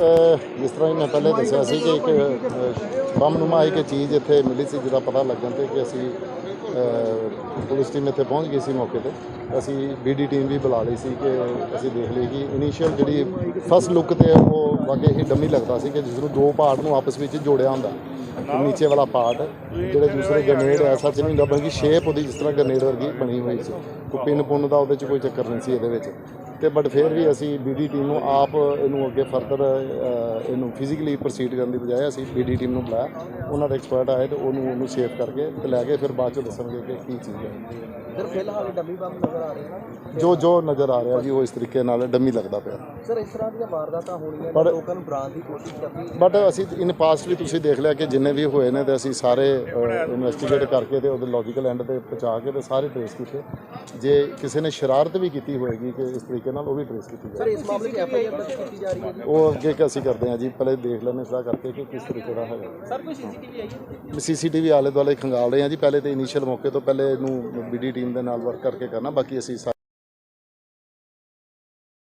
ਜਿਸ ਤਰ੍ਹਾਂ ਹੀ ਮੈਂ ਪਹਿਲੇ ਦੱਸਿਆ ਸੀ ਕਿ ਇੱਕ ਬੰਮਨੁਮਾ ਇੱਕ ਚੀਜ਼ ਇੱਥੇ ਮਿਲੀ ਸੀ, ਜਿਹਦਾ ਪਤਾ ਲੱਗਣ ਤੇ ਕਿ ਅਸੀਂ ਪੁਲਿਸ ਟੀਮ ਇੱਥੇ ਪਹੁੰਚ ਗਈ ਸੀ ਮੌਕੇ ਤੇ। ਅਸੀਂ ਬੀਡੀ ਟੀਮ ਵੀ ਬੁਲਾ ਲਈ ਸੀ ਕਿ ਅਸੀਂ ਦੇਖ ਲਈ ਕਿ ਇਨੀਸ਼ੀਅਲ ਜਿਹੜੀ ਫਸਟ ਲੁੱਕ ਤੇ ਉਹ ਵਾਕਈ ਹੀ ਡੰਮੀ ਲੱਗਦਾ ਸੀ ਕਿ ਜਿਸ ਨੂੰ ਦੋ ਪਾਰਟ ਨੂੰ ਆਪਸ ਵਿੱਚ ਜੋੜਿਆ ਹੁੰਦਾ। ਨੀਚੇ ਵਾਲਾ ਪਾਰਟ, ਜਿਹੜੇ ਦੂਸਰੇ ਗ੍ਰਨੇਡ ਐਸਾ ਚ ਨਹੀਂ ਹੁੰਦਾ, ਬਲਕਿ ਸ਼ੇਪ ਉਹਦੀ ਜਿਸ ਤਰ੍ਹਾਂ ਗ੍ਰਨੇਡ ਵਰਗੀ ਬਣੀ ਹੋਈ ਸੀ। ਕੋਈ ਪਿੰਨ ਪੁੰਨ ਦਾ ਉਹਦੇ ਚ ਕੋਈ ਚੱਕਰ ਨਹੀਂ ਸੀ ਇਹਦੇ ਵਿੱਚ। ਤੇ ਬਟ ਫਿਰ ਵੀ ਅਸੀਂ ਬੀਡੀ ਟੀਮ ਨੂੰ ਆਪ ਇਹਨੂੰ ਅੱਗੇ ਫਰਦਰ ਇਹਨੂੰ ਫਿਜ਼ੀਕਲੀ ਪ੍ਰੋਸੀਡ ਕਰਨ ਦੀ ਬਜਾਏ ਅਸੀਂ ਬੀਡੀ ਟੀਮ ਨੂੰ ਬੁਲਾਇਆ। ਉਹਨਾਂ ਦੇ ਐਕਸਪਰਟ ਆਏ ਤੇ ਉਹਨੂੰ ਉਹਨੂੰ ਸੇਫ ਕਰਕੇ ਤੇ ਲੈ ਕੇ ਫਿਰ ਬਾਅਦ ਚ ਦੱਸਣਗੇ ਕਿ ਕੀ ਚੀਜ਼ ਹੈ। ਸਰ ਫਿਲਹਾਲ ਡੰਮੀ ਬੰਬ ਨਜ਼ਰ ਆ ਰਹੇ ਹਨ? ਜੋ ਜੋ ਨਜ਼ਰ ਆ ਰਿਹਾ ਜੀ ਉਹ ਇਸ ਤਰੀਕੇ ਨਾਲ ਡੰਮੀ ਲੱਗਦਾ ਪਿਆ। ਸਰ ਇਸ ਤਰ੍ਹਾਂ ਦੀਆਂ ਵਾਰਦਾਤਾਂ ਹੋਣੀਆਂ ਨੇ ਲੋਕਾਂ ਨੂੰ ਬਰਾਨ ਦੀ ਕੋਸ਼ਿਸ਼ ਕਰਨੀ ਬਟ ਅਸੀਂ ਇਨ ਪਾਸਟ ਵੀ ਤੁਸੀਂ ਦੇਖ ਲਿਆ ਕਿ ਜਿੰਨੇ ਵੀ ਹੋਏ ਨੇ ਤੇ ਅਸੀਂ ਸਾਰੇ ਇਨਵੈਸਟੀਗੇਟ ਕਰਕੇ ਤੇ ਉਹਦੇ ਲੌਜੀਕਲ ਐਂਡ ਤੇ ਪਹੁੰਚਾ ਕੇ ਤੇ ਸਾਰੇ ਟ੍ਰੇਸ ਕੀਤੇ। ਜੇ ਕਿਸੇ ਨੇ ਸ਼ਰਾਰਤ ਵੀ ਕੀਤੀ ਹੋਏਗੀ ਕਿ ਇਸ ਤਰੀਕੇ ਨਾਲ ਉਹ ਵੀ ਟ੍ਰੇਸ ਕੀਤੀ ਸਰ ਜਾਏ ਇਸ ਮਾਮਲੇ 'ਚ ਐਫ ਆਈ ਆਰ ਦਰਜ ਕੀਤੀ ਜਾ ਰਹੀ ਹੈ ਜੀ? ਉਹ ਅੱਗੇ ਕਿ ਅਸੀਂ ਕਰਦੇ ਹਾਂ ਜੀ ਪਹਿਲੇ ਦੇਖ ਲੈਣੇ ਸਲਾਹ ਕਰਕੇ ਕਿ ਕਿਸ ਤਰੀਕੇ ਦਾ ਹੈਗਾ। ਸਰ ਕੋਈ ਸੀਸੀਟੀਵੀ ਆਈ ਹੈ ਸੀਸੀਟੀਵੀ ਆਲੇ ਦੁਆਲੇ ਖੰਗਾਲ ਰਹੇ ਹਾਂ ਜੀ ਪਹਿਲੇ ਤੇ ਇਨੀਸ਼ੀਅਲ ਮੌਕੇ ਤੋਂ ਪਹਿਲੇ ਇਹਨੂੰ ਬੀਡੀ ਟੀਮ ਦੇ ਨਾਲ ਵਰਕ ਕਰਕੇ ਕਰਨਾ ਬਾਕੀ ਅਸੀਂ ਸਾ-